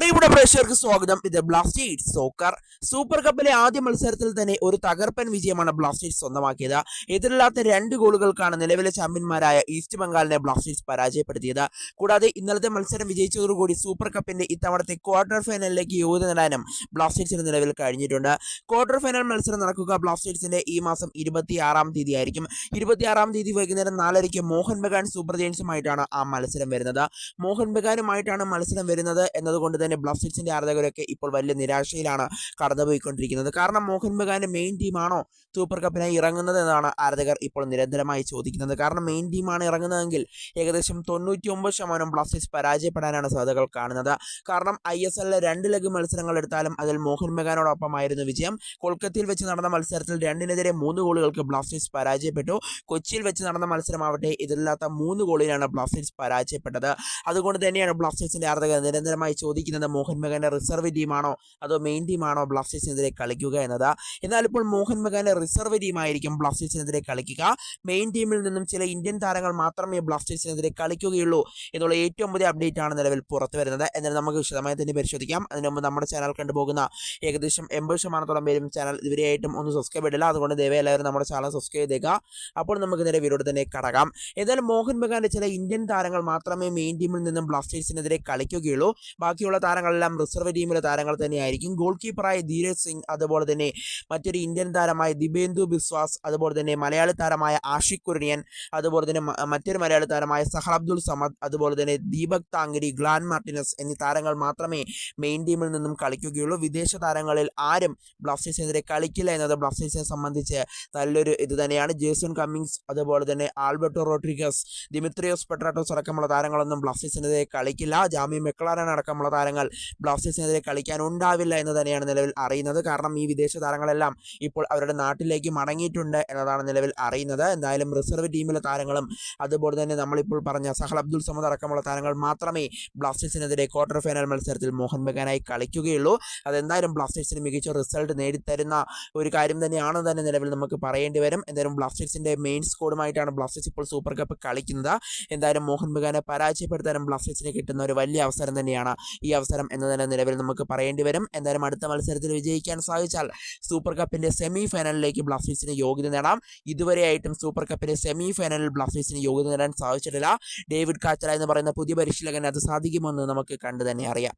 പ്രിയപ്പെട്ട പ്രേക്ഷകർക്ക് സ്വാഗതം. ഇത് ബ്ലാസ്റ്റേഴ്സ് സോക്കർ സൂപ്പർ കപ്പിലെ ആദ്യ മത്സരത്തിൽ തന്നെ ഒരു തകർപ്പൻ വിജയമാണ് ബ്ലാസ്റ്റേഴ്സ് സ്വന്തമാക്കിയത്. എതിരില്ലാത്ത രണ്ട് ഗോളുകൾക്കാണ് നിലവിലെ ചാമ്പ്യന്മാരായ ഈസ്റ്റ് ബംഗാളിനെ ബ്ലാസ്റ്റേഴ്സ് പരാജയപ്പെടുത്തിയത്. കൂടാതെ ഇന്നലത്തെ മത്സരം വിജയിച്ചതോടുകൂടി സൂപ്പർ കപ്പിന്റെ ഇത്തവണത്തെ ക്വാർട്ടർ ഫൈനലിലേക്ക് യോഗ്യത നേടാനും ബ്ലാസ്റ്റേഴ്സിന് നിലവിൽ കഴിഞ്ഞിട്ടുണ്ട്. ക്വാർട്ടർ ഫൈനൽ മത്സരം നടക്കുക ബ്ലാസ്റ്റേഴ്സിന്റെ ഈ മാസം ഇരുപത്തിയാറാം തീയതി ആയിരിക്കും ഇരുപത്തിയാറാം തീയതി വൈകുന്നേരം നാലരയ്ക്ക് മോഹൻ ബഗാൻ സൂപ്പർ ജെയിൻസുമായിട്ടാണ് ആ മത്സരം വരുന്നത്. മോഹൻ ബഗാനുമായിട്ടാണ് മത്സരം വരുന്നത് എന്നതുകൊണ്ട് തന്നെ ബ്ലാസ്റ്റേഴ്സിന്റെ ആരാധകരൊക്കെ ഇപ്പോൾ വലിയ നിരാശയിലാണ് കടന്നുപോയിക്കൊണ്ടിരിക്കുന്നത്. കാരണം മോഹൻ ബഗാന്റെ മെയിൻ ടീമാണോ സൂപ്പർ കപ്പിനായി ഇറങ്ങുന്നത് എന്നാണ് ആരാധകർ ഇപ്പോൾ നിരന്തരമായി ചോദിക്കുന്നത്. കാരണം മെയിൻ ടീമാണ് ഇറങ്ങുന്നതെങ്കിൽ ഏകദേശം തൊണ്ണൂറ്റി ഒമ്പത് ശതമാനം ബ്ലാസ്റ്റേഴ്സ് പരാജയപ്പെടാനാണ് സാധ്യതകൾ കാണുന്നത്. കാരണം ഐ എസ് എല്ലിലെ രണ്ട് ലഗ് മത്സരങ്ങൾ എടുത്താലും അതിൽ മോഹൻ ബഗാനോടൊപ്പമായിരുന്നു വിജയം. കൊൽക്കത്തയിൽ വെച്ച് നടന്ന മത്സരത്തിൽ രണ്ടിനെതിരെ മൂന്ന് ഗോളുകൾക്ക് ബ്ലാസ്റ്റേഴ്സ് പരാജയപ്പെട്ടു. കൊച്ചിയിൽ വെച്ച് നടന്ന മത്സരമാവട്ടെ ഇതില്ലാത്ത മൂന്ന് ഗോളിലാണ് ബ്ലാസ്റ്റേഴ്സ് പരാജയപ്പെട്ടത്. അതുകൊണ്ട് തന്നെയാണ് ബ്ലാസ്റ്റേഴ്സിന്റെ ആരാധകർ നിരന്തരമായി ചോദിക്കുന്നത് മോഹൻ ബഗാന്റെ റിസർവ് ടീമാണോ അതോ മെയിൻ ടീമാണോ ബ്ലാസ്റ്റേഴ്സിനെതിരെ കളിക്കുക എന്നത്? എന്നാൽ ഇപ്പോൾ മോഹൻ റിസർവ് ടീമായിരിക്കും ബ്ലാസ്റ്റേഴ്സിനെതിരെ കളിക്കുക. മെയിൻ ടീമിൽ നിന്നും ചില ഇന്ത്യൻ താരങ്ങൾ മാത്രമേ ബ്ലാസ്റ്റേഴ്സിനെതിരെ കളിക്കുകയുള്ളൂ എന്നുള്ള ഏറ്റവും പുതിയ അപ്ഡേറ്റ് ആണ് നിലവിൽ പുറത്തു വരുന്നത്. എന്നാൽ നമുക്ക് വിശദമായി തന്നെ പരിശോധിക്കാം. അതിനു മുമ്പ് നമ്മുടെ ചാനൽ കണ്ടുപോകുന്ന ഏകദേശം എൺപത് ശതമാനത്തോളം പേരും ചാനൽ ഇതുവരെയായിട്ടും ഒന്ന് സബ്സ്ക്രൈബ് ചെയ്തില്ല അതുകൊണ്ട് ദയവ് എല്ലാവരും നമ്മുടെ ചാനൽ സബ്സ്ക്രൈബ് ചെയ്തേക്കുക അപ്പോൾ നമുക്ക് നേരെ വീഡിയോ തന്നെ കടകാം ഏതായാലും മോഹൻ ബഗാന്റെ ചില ഇന്ത്യൻ താരങ്ങൾ മാത്രമേ മെയിൻ ടീമിൽ നിന്നും ബ്ലാസ്റ്റേഴ്സിനെതിരെ കളിക്കുകയുള്ളൂ. ബാക്കിയുള്ള താരങ്ങളെല്ലാം റിസർവ് ടീമിലെ താരങ്ങൾ തന്നെയായിരിക്കും. ഗോൾ കീപ്പറായ ധീരജ് സിംഗ് അതുപോലെ തന്നെ മറ്റൊരു ഇന്ത്യൻ താരമായ ദിബേന്ദു ബിസ്വാസ് അതുപോലെ തന്നെ മലയാളി താരമായ ആഷിഖ് കുര്യൻ അതുപോലെ തന്നെ മറ്റൊരു മലയാളി താരമായ സഹർ അബ്ദുൾ സമദ് അതുപോലെ തന്നെ ദീപക് താങ്കരി ഗ്ലാൻ മാർട്ടിനസ് എന്നീ താരങ്ങൾ മാത്രമേ മെയിൻ ടീമിൽ നിന്നും കളിക്കുകയുള്ളൂ. വിദേശ താരങ്ങളിൽ ആരും ബ്ലാസ്റ്റേഴ്സിനെതിരെ കളിക്കില്ല എന്നത് ബ്ലാസ്റ്റേഴ്സിനെ സംബന്ധിച്ച് നല്ലൊരു ഇത് തന്നെയാണ്. ജേസൺ കമ്മിങ്സ് അതുപോലെ തന്നെ ആൽബർട്ടോ റോഡ്രിഗസ് ദിമിത്രിയോസ് പെട്രാട്ടോസ് അടക്കമുള്ള താരങ്ങളൊന്നും ബ്ലാസ്റ്റേഴ്സിനെതിരെ കളിക്കില്ല. ജാമി മെക്ലാരൻ അടക്കമുള്ള താരങ്ങൾ ബ്ലാസ്റ്റേഴ്സിനെതിരെ കളിക്കാനുണ്ടാവില്ല എന്ന് തന്നെയാണ് നിലവിൽ അറിയുന്നത്. കാരണം ഈ വിദേശ താരങ്ങളെല്ലാം ഇപ്പോൾ അവരുടെ നാട്ടിലേക്ക് മടങ്ങിയിട്ടുണ്ട് എന്നതാണ് നിലവിൽ അറിയുന്നത്. എന്തായാലും റിസർവ് ടീമിലെ താരങ്ങളും അതുപോലെ തന്നെ നമ്മളിപ്പോൾ പറഞ്ഞ സഹൽ അബ്ദുൾ സമദ് അടക്കമുള്ള താരങ്ങൾ മാത്രമേ ബ്ലാസ്റ്റേഴ്സിനെതിരെ ക്വാർട്ടർ ഫൈനൽ മത്സരത്തിൽ മോഹൻ ബഗാനായി കളിക്കുകയുള്ളൂ. അതെന്തായാലും ബ്ലാസ്റ്റേഴ്സിന് മികച്ച റിസൾട്ട് നേടിത്തരുന്ന ഒരു കാര്യം തന്നെയാണെന്ന് തന്നെ നിലവിൽ നമുക്ക് പറയേണ്ടി വരും. എന്തായാലും ബ്ലാസ്റ്റേഴ്സിന്റെ മെയിൻ സ്കോഡുമായിട്ടാണ് ബ്ലാസ്റ്റേഴ്സ് ഇപ്പോൾ സൂപ്പർ കപ്പ് കളിക്കുന്നത്. എന്തായാലും മോഹൻ ബഗാനെ പരാജയപ്പെടുത്താനും ബ്ലാസ്റ്റേഴ്സിന് കിട്ടുന്ന ഒരു വലിയ അവസരം തന്നെയാണ് ഈ അവസരം എന്ന് തന്നെ നിലവിൽ നമുക്ക് പറയേണ്ടി വരും. എന്തായാലും അടുത്ത മത്സരത്തിൽ വിജയിക്കാൻ സാധിച്ചാൽ സൂപ്പർ കപ്പിന്റെ സെമി ഫൈനലിലേക്ക് ബ്ലാസ്റ്റേഴ്സിന് യോഗ്യത നേടാം. ഇതുവരെയായിട്ടും സൂപ്പർ കപ്പിന്റെ സെമി ഫൈനലിൽ ബ്ലാസ്റ്റേഴ്സിന് യോഗ്യത നേടാൻ സാധിച്ചിട്ടില്ല. ഡേവിഡ് കാച്ചല എന്ന് പറയുന്ന പുതിയ പരിശീലകന് അത് സാധിക്കുമെന്ന് നമുക്ക് കണ്ടു തന്നെ അറിയാം.